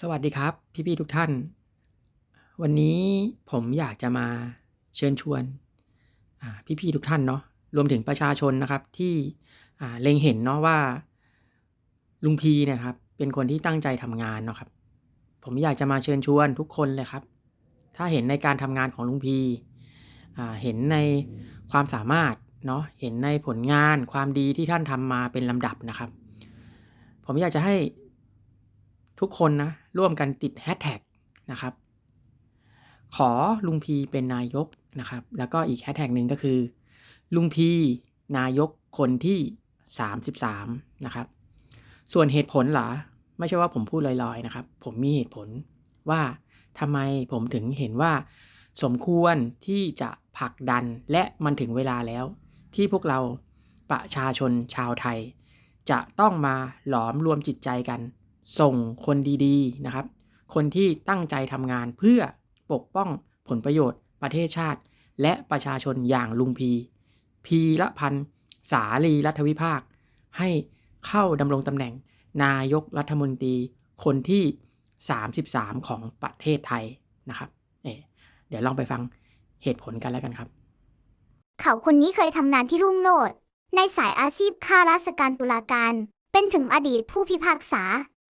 สวัสดีครับ พี่ๆทุกท่าน วันนี้ผมอยากจะมาเชิญชวนอ่พี่ๆทุกท่านเนาะรวมถึงประชาชนนะครับที่เล็งเห็นเนาะว่า ลุงพีเนี่ยครับเป็นคนที่ตั้งใจทำงานเนาะครับ ผมอยากจะมาเชิญชวนทุกคนเลยครับ ถ้าเห็นในการทำงานของลุงพีเห็นในความสามารถเนาะเห็นในผลงานความดีที่ท่านทำมาเป็นลำดับนะครับ ผมอยากจะให้ ทุกคนนะร่วมกันติดแฮชแท็กนะครับ ขอลุงพีเป็นนายกนะครับ แล้วก็อีกแฮชแท็กหนึ่งก็คือ ลุงพีนายกคนที่ 33 นะครับ ส่วนเหตุผลเหรอไม่ใช่ว่าผมพูดลอยๆนะครับ ผมมีเหตุผลว่าทำไมผมถึงเห็นว่า สมควรที่จะผลักดันและมันถึงเวลาแล้ว ที่พวกเราประชาชนชาวไทย จะต้องมาหลอมรวมจิตใจกัน ส่งคนดีๆนะครับ คนที่ตั้งใจทำงานเพื่อปกป้องผลประโยชน์ประเทศชาติ และประชาชนอย่างลุงพี พีละพันธ์สาลีรัฐวิภาค ให้เข้าดำรงตำแหน่งนายกรัฐมนตรีคนที่ 33 ของประเทศไทยนะครับเเดี๋ยวลองไปฟังเหตุผลกันแล้วกันครับ เขาคนนี้เคยทำงานที่รุ่งโรจน์ในสายอาชีพข้าราชการตุลาการ เป็นถึงอดีตผู้พิพากษา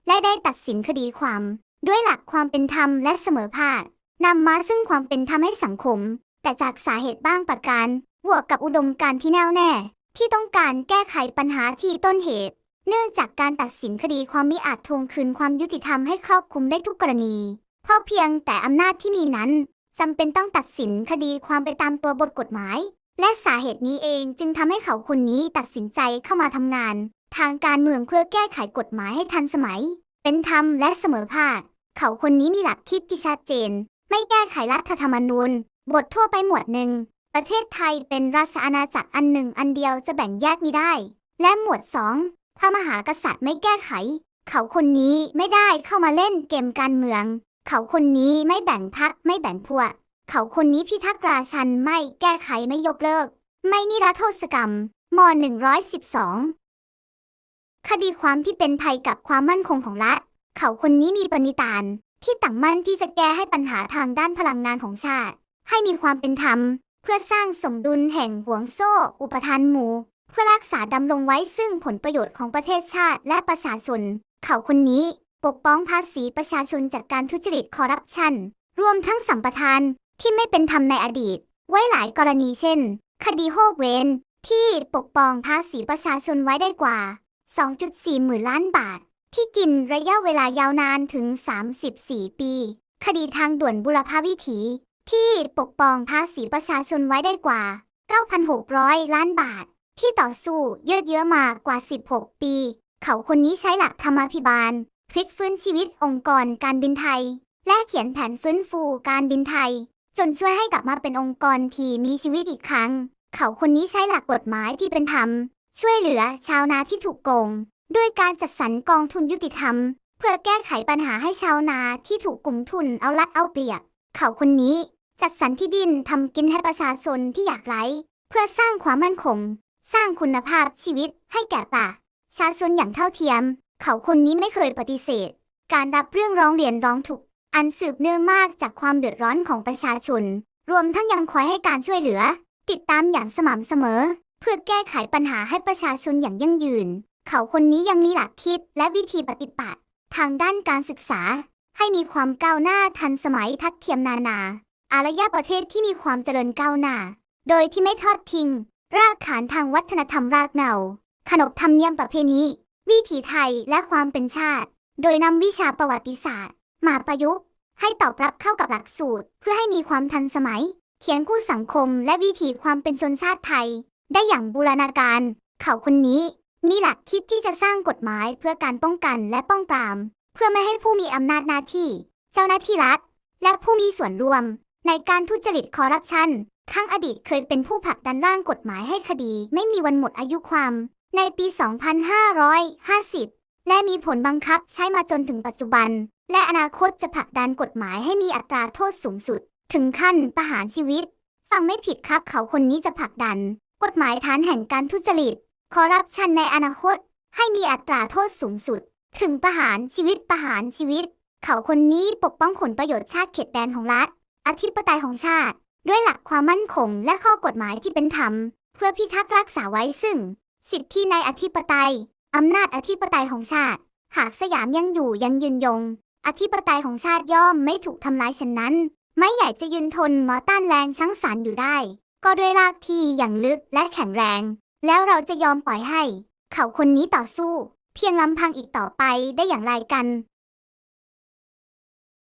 และได้ตัดสินคดีความ ด้วยหลักความเป็นธรรมและเสมอภาคนำมาซึ่งความเป็นธรรมให้สังคม แต่จากสาเหตุบ้างประการบวกกับอุดมการที่แน่วแน่ ที่ต้องการแก้ไขปัญหาที่ต้นเหตุ เนื่องจากการตัดสินคดีความมิอาจทวงคืนความยุติธรรมให้ครอบคลุมได้ทุกกรณีเพราะเพียงแต่อำนาจที่มีนั้นจำเป็นต้องตัดสินคดีความไปตามตัวบทกฎหมาย และสาเหตุนี้เองจึงทำให้เขาคนนี้ตัดสินใจเข้ามาทำงานทางการเมืองเพื่อแก้ไขกฎหมายให้ทันสมัย เป็นธรรมและเสมอภาค เขาคนนี้มีหลักคิดที่ชัดเจน ไม่แก้ไขรัฐธรรมนูญ บททั่วไปหมวดหนึ่ง ประเทศไทยเป็นราชอาณาจักรอันหนึ่งอันเดียวจะแบ่งแยกไมิได้ และหมวดสองพระมหากษัตริย์ไม่แก้ไข เขาคนนี้ไม่ได้เข้ามาเล่นเกมการเมือง เขาคนนี้ไม่แบ่งพรรคไม่แบ่งพวก เขาคนนี้พิทักษ์ราชันไม่แก้ไขไม่ยกเลิก ไม่นิรโทษกรรมม 112 คดีความที่เป็นภัยกับความมั่นคงของรัฐ เขาคนนี้มีปณิธานที่ตั้งมั่นที่จะแก้ให้ปัญหาทางด้านพลังงานของชาติ ให้มีความเป็นธรรม เพื่อสร้างสมดุลแห่งห่วงโซ่ อุปทานหมู่ เพื่อรักษาดำรงไว้ซึ่งผลประโยชน์ของประเทศชาติและประชาชน เขาคนนี้ปกป้องภาษีประชาชนจากการทุจริตคอร์รัปชัน รวมทั้งสัมปทานที่ไม่เป็นธรรมในอดีต ไว้หลายกรณีเช่น คดีโฮกเวนที่ปกป้องภาษีประชาชนไว้ได้กว่า 2.4 หมื่นล้านบาท ที่กินระยะเวลายาวนานถึง 34 ปี คดีทางด่วนบุรพาวิถี ที่ปกป้องภาษีประชาชนไว้ได้กว่า 9,600 ล้านบาท ที่ต่อสู้เยืดเยื้อมากว่า 16 ปี เขาคนนี้ใช้หลักธรรมาภิบาลพลิกฟื้นชีวิตองค์กรการบินไทย และเขียนแผนฟื้นฟูการบินไทย จนช่วยให้กลับมาเป็นองค์กรที่มีชีวิตอีกครั้ง เขาคนนี้ใช้หลักกฎหมายที่เป็นธรรม ช่วยเหลือชาวนาที่ถูกโกง ด้วยการจัดสรรกองทุนยุติธรรม เพื่อแก้ไขปัญหาให้ชาวนาที่ถูกกลุ่มทุนเอารัดเอาเปรียบ เขาคนนี้จัดสรรที่ดินทำกินให้ประชาชนที่อยากไร้ เพื่อสร้างความมั่นคง สร้างคุณภาพชีวิตให้แก่ประชาชนอย่างเท่าเทียม เขาคนนี้ไม่เคยปฏิเสธ การรับเรื่องร้องเรียนร้องทุกอันสืบเนื่องมากจากความเดือดร้อนของประชาชน รวมทั้งยังคอยให้การช่วยเหลือ ติดตามอย่างสม่ำเสมอ เพื่อแก้ไขปัญหาให้ประชาชนอย่างยั่งยืน เขาคนนี้ยังมีหลักคิดและวิธีปฏิบัติทางด้านการศึกษา ให้มีความก้าวหน้าทันสมัยทัดเทียมนานา อารยประเทศที่มีความเจริญก้าวหน้า โดยที่ไม่ทอดทิ้งรากฐานทางวัฒนธรรมรากเหง้าขนบธรรมเนียมประเพณี วิถีไทยและความเป็นชาติ โดยนำวิชาประวัติศาสตร์ มาประยุกต์ ให้ตอบรับเข้ากับหลักสูตร เพื่อให้มีความทันสมัยเขียนคู่สังคมและวิถีความเป็นชนชาติไทย ได้อย่างบูรณาการ เขาคนนี้มีหลักคิดที่จะสร้างกฎหมายเพื่อการป้องกันและป้องปราม เพื่อไม่ให้ผู้มีอำนาจหน้าที่ เจ้าหน้าที่รัฐ และผู้มีส่วนร่วม ในการทุจริตคอร์รัปชันทั้งอดีตเคยเป็นผู้ผลักดันร่างกฎหมายให้คดี ไม่มีวันหมดอายุความ ในปี 2550 และมีผลบังคับใช้มาจนถึงปัจจุบัน และอนาคตจะผลักดันกฎหมายให้มีอัตราโทษสูงสุด ถึงขั้นประหารชีวิต ฟังไม่ผิดครับเขาคนนี้จะผลักดัน กฎหมายฐานแห่งการทุจริต คอร์รัปชันในอนาคต ให้มีอัตราโทษสูงสุด ถึงประหารชีวิตประหารชีวิต เขาคนนี้ปกป้องผลประโยชน์ชาติเขตแดนของรัฐ อธิปไตยของชาติ ด้วยหลักความมั่นคงและข้อกฎหมายที่เป็นธรรม เพื่อพิทักษ์รักษาไว้ซึ่ง สิทธิในอธิปไตยอำนาจอธิปไตยของชาติ หากสยามยังอยู่ยังยืนยง อธิปไตยของชาติย่อมไม่ถูกทำลายเช่นนั้น ไม่ใหญ่จะยืนทนหมอต้านแรงชังสารอยู่ได้ ก็ด้วยรากที่อย่างลึกและแข็งแรง แล้วเราจะยอมปล่อยให้ เขาคนนี้ต่อสู้ เพียงลำพังอีกต่อไปได้อย่างไรกัน